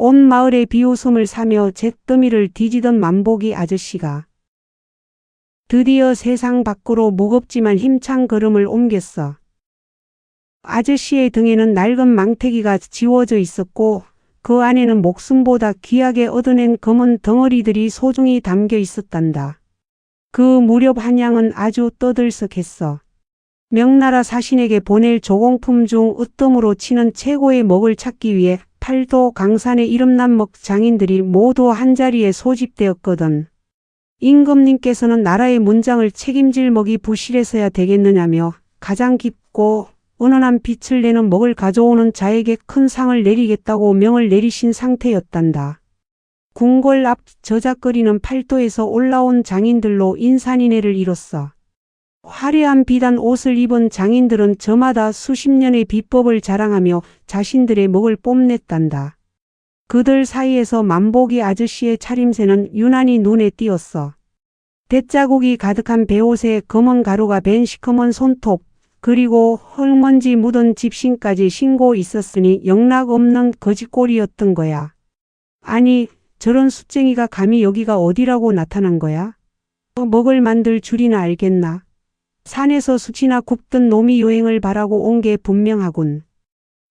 온 마을에 비웃음을 사며 잿더미를 뒤지던 만보기 아저씨가 드디어 세상 밖으로 무겁지만 힘찬 걸음을 옮겼어. 아저씨의 등에는 낡은 망태기가 지워져 있었고 그 안에는 목숨보다 귀하게 얻어낸 검은 덩어리들이 소중히 담겨 있었단다. 그 무렵 한양은 아주 떠들썩했어. 명나라 사신에게 보낼 조공품 중 으뜸으로 치는 최고의 먹을 찾기 위해 팔도 강산의 이름난 먹 장인들이 모두 한자리에 소집되었거든. 임금님께서는 나라의 문장을 책임질 먹이 부실해서야 되겠느냐며 가장 깊고 은은한 빛을 내는 먹을 가져오는 자에게 큰 상을 내리겠다고 명을 내리신 상태였단다. 궁궐 앞 저작거리는 팔도에서 올라온 장인들로 인산인해를 이뤘어. 화려한 비단 옷을 입은 장인들은 저마다 수십 년의 비법을 자랑하며 자신들의 목을 뽐냈단다. 그들 사이에서 만보기 아저씨의 차림새는 유난히 눈에 띄었어. 대자국이 가득한 배옷에 검은 가루가 밴 시커먼 손톱, 그리고 흙먼지 묻은 집신까지 신고 있었으니 영락 없는 거짓골이었던 거야. 아니, 저런 숫쟁이가 감히 여기가 어디라고 나타난 거야? 먹을 만들 줄이나 알겠나? 산에서 수치나 굽던 놈이 여행을 바라고 온 게 분명하군.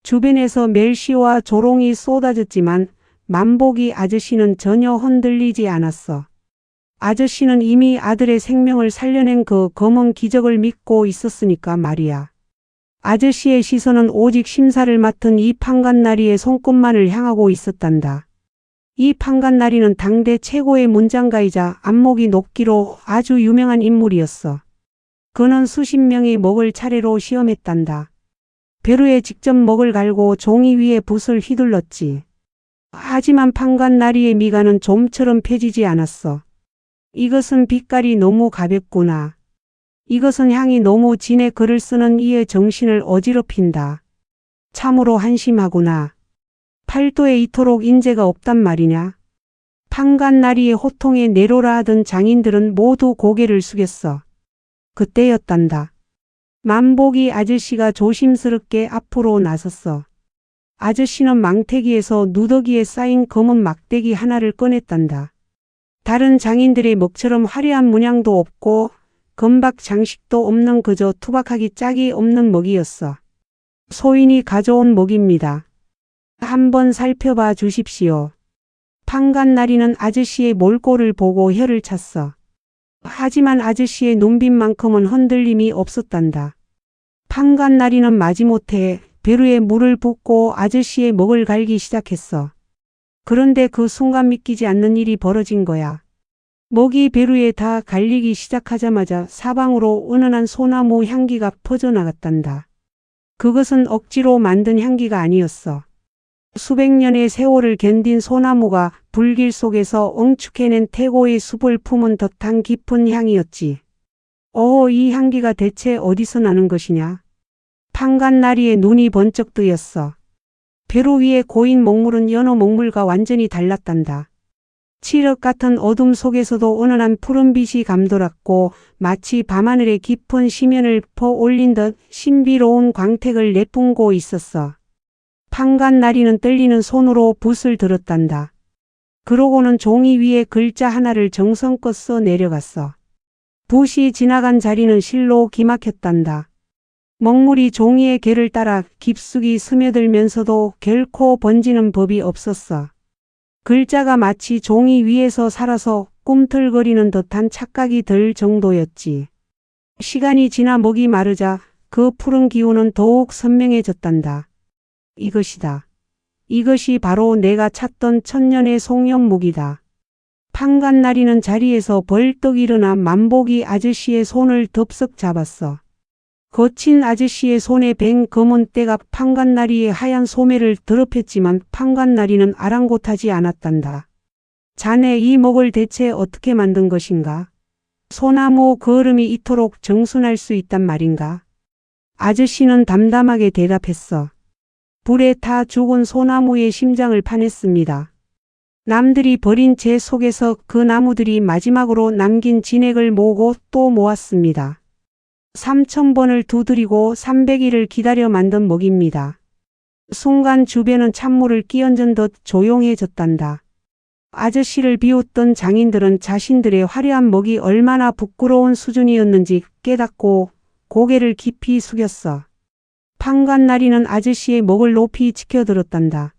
주변에서 멸시와 조롱이 쏟아졌지만 만보기 아저씨는 전혀 흔들리지 않았어. 아저씨는 이미 아들의 생명을 살려낸 그 검은 기적을 믿고 있었으니까 말이야. 아저씨의 시선은 오직 심사를 맡은 이 판관나리의 손끝만을 향하고 있었단다. 이 판관나리는 당대 최고의 문장가이자 안목이 높기로 아주 유명한 인물이었어. 그는 수십 명의 먹을 차례로 시험했단다. 벼루에 직접 먹을 갈고 종이 위에 붓을 휘둘렀지. 하지만 판관 나리의 미간은 좀처럼 펴지지 않았어. 이것은 빛깔이 너무 가볍구나. 이것은 향이 너무 진해 글을 쓰는 이의 정신을 어지럽힌다. 참으로 한심하구나. 팔도에 이토록 인재가 없단 말이냐. 판간나리의 호통에 내로라 하던 장인들은 모두 고개를 숙였어. 그때였단다. 만보기 아저씨가 조심스럽게 앞으로 나섰어. 아저씨는 망태기에서 누더기에 쌓인 검은 막대기 하나를 꺼냈단다. 다른 장인들의 먹처럼 화려한 문양도 없고 금박 장식도 없는 그저 투박하기 짝이 없는 먹이었어. 소인이 가져온 먹입니다. 한번 살펴봐 주십시오. 판간 나리는 아저씨의 몰골을 보고 혀를 찼어. 하지만 아저씨의 눈빛만큼은 흔들림이 없었단다. 판간 나리는 마지못해 배루에 물을 붓고 아저씨의 목을 갈기 시작했어. 그런데 그 순간 믿기지 않는 일이 벌어진 거야. 목이 배루에 다 갈리기 시작하자마자 사방으로 은은한 소나무 향기가 퍼져나갔단다. 그것은 억지로 만든 향기가 아니었어. 수백 년의 세월을 견딘 소나무가 불길 속에서 엉축해낸 태고의 숲을 품은 듯한 깊은 향이었지. 어, 이 향기가 대체 어디서 나는 것이냐? 판간나리의 눈이 번쩍 뜨였어. 배로 위에 고인 먹물은 여느 먹물과 완전히 달랐단다. 칠흑 같은 어둠 속에서도 은은한 푸른빛이 감돌았고 마치 밤하늘의 깊은 심연을 퍼 올린 듯 신비로운 광택을 내뿜고 있었어. 판간 나리는 떨리는 손으로 붓을 들었단다. 그러고는 종이 위에 글자 하나를 정성껏 써 내려갔어. 붓이 지나간 자리는 실로 기막혔단다. 먹물이 종이의 개를 따라 깊숙이 스며들면서도 결코 번지는 법이 없었어. 글자가 마치 종이 위에서 살아서 꿈틀거리는 듯한 착각이 들 정도였지. 시간이 지나 먹이 마르자 그 푸른 기운은 더욱 선명해졌단다. 이것이다. 이것이 바로 내가 찾던 천년의 송영묵이다. 판간나리는 자리에서 벌떡 일어나 만보기 아저씨의 손을 덥석 잡았어. 거친 아저씨의 손에 뱅 검은 때가 판간나리의 하얀 소매를 더럽혔지만 판간나리는 아랑곳하지 않았단다. 자네 이 목을 대체 어떻게 만든 것인가? 소나무 거름이 이토록 정순할 수 있단 말인가? 아저씨는 담담하게 대답했어. 불에 타 죽은 소나무의 심장을 파냈습니다. 남들이 버린 제 속에서 그 나무들이 마지막으로 남긴 진액을 모으고 또 모았습니다. 3천번을 두드리고 300일을 기다려 만든 먹입니다. 순간 주변은 찬물을 끼얹은 듯 조용해졌단다. 아저씨를 비웃던 장인들은 자신들의 화려한 먹이 얼마나 부끄러운 수준이었는지 깨닫고 고개를 깊이 숙였어. 판관나리는 아저씨의 목을 높이 지켜들었단다.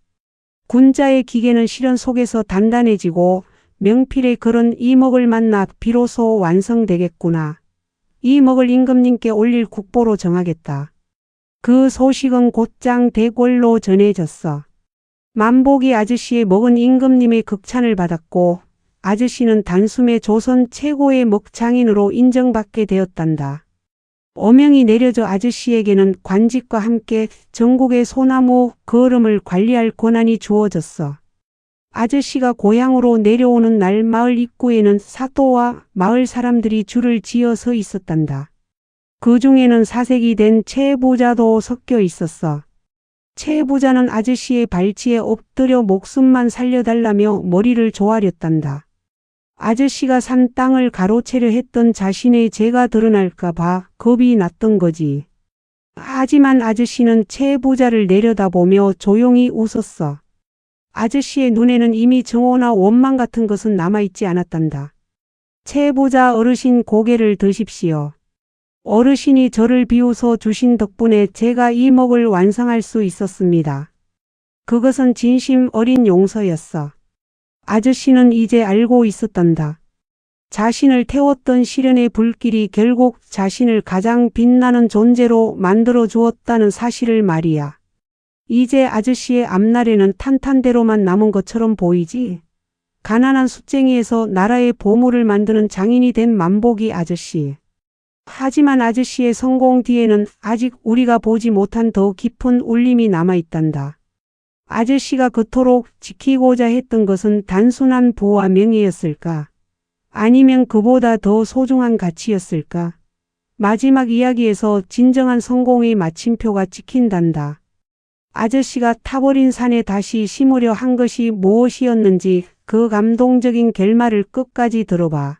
군자의 기계는 실현 속에서 단단해지고 명필의 글은 이 먹을 만나 비로소 완성되겠구나. 이 먹을 임금님께 올릴 국보로 정하겠다. 그 소식은 곧장 대궐로 전해졌어. 만복이 아저씨의 먹은 임금님의 극찬을 받았고 아저씨는 단숨에 조선 최고의 먹장인으로 인정받게 되었단다. 어명이 내려져 아저씨에게는 관직과 함께 전국의 소나무 거름을 관리할 권한이 주어졌어. 아저씨가 고향으로 내려오는 날 마을 입구에는 사또와 마을 사람들이 줄을 지어 서 있었단다. 그 중에는 사색이 된 최부자도 섞여 있었어. 최부자는 아저씨의 발치에 엎드려 목숨만 살려달라며 머리를 조아렸단다. 아저씨가 산 땅을 가로채려 했던 자신의 죄가 드러날까 봐 겁이 났던 거지. 하지만 아저씨는 최부자를 내려다보며 조용히 웃었어. 아저씨의 눈에는 이미 정오나 원망 같은 것은 남아있지 않았단다. 최부자 어르신 고개를 드십시오. 어르신이 저를 비웃어 주신 덕분에 제가 이 먹을 완성할 수 있었습니다. 그것은 진심 어린 용서였어. 아저씨는 이제 알고 있었단다. 자신을 태웠던 시련의 불길이 결국 자신을 가장 빛나는 존재로 만들어 주었다는 사실을 말이야. 이제 아저씨의 앞날에는 탄탄대로만 남은 것처럼 보이지. 가난한 숫쟁이에서 나라의 보물을 만드는 장인이 된 만복이 아저씨. 하지만 아저씨의 성공 뒤에는 아직 우리가 보지 못한 더 깊은 울림이 남아있단다. 아저씨가 그토록 지키고자 했던 것은 단순한 부와 명예였을까? 아니면 그보다 더 소중한 가치였을까? 마지막 이야기에서 진정한 성공의 마침표가 찍힌단다. 아저씨가 타버린 산에 다시 심으려 한 것이 무엇이었는지 그 감동적인 결말을 끝까지 들어봐.